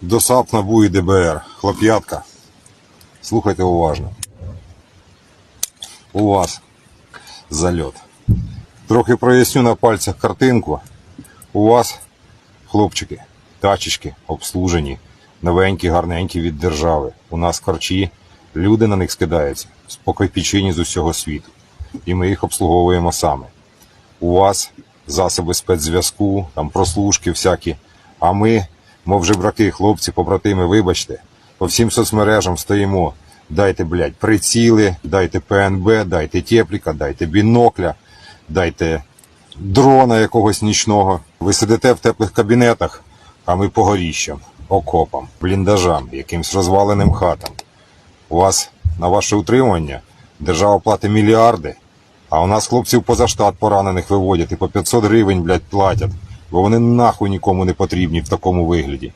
До САП НАБУ і ДБР. Хлоп'ятка. Слухайте уважно. У вас зальот. Трохи проясню на пальцях картинку. У вас, хлопчики, тачечки обслужені, новенькі, гарненькі від держави. У нас корчі, люди на них скидаються з по копійчині з усього світу. І ми їх обслуговуємо саме. У вас засоби спецзв'язку, там прослушки всякі. А ми, мов жебраки, хлопці, побратими, вибачте, по всім соцмережам стоїмо. Дайте, блядь, приціли, дайте ПНБ, дайте тепліка, дайте бінокля, дайте дрона якогось нічного. Ви сидите в теплих кабінетах, а ми по горіщам, окопам, бліндажам, якимсь розваленим хатам. У вас на ваше утримання держава платить мільярди, а у нас хлопців поза штат поранених виводять і по 500 гривень, блядь, платять, бо вони нахуй нікому не потрібні в такому вигляді.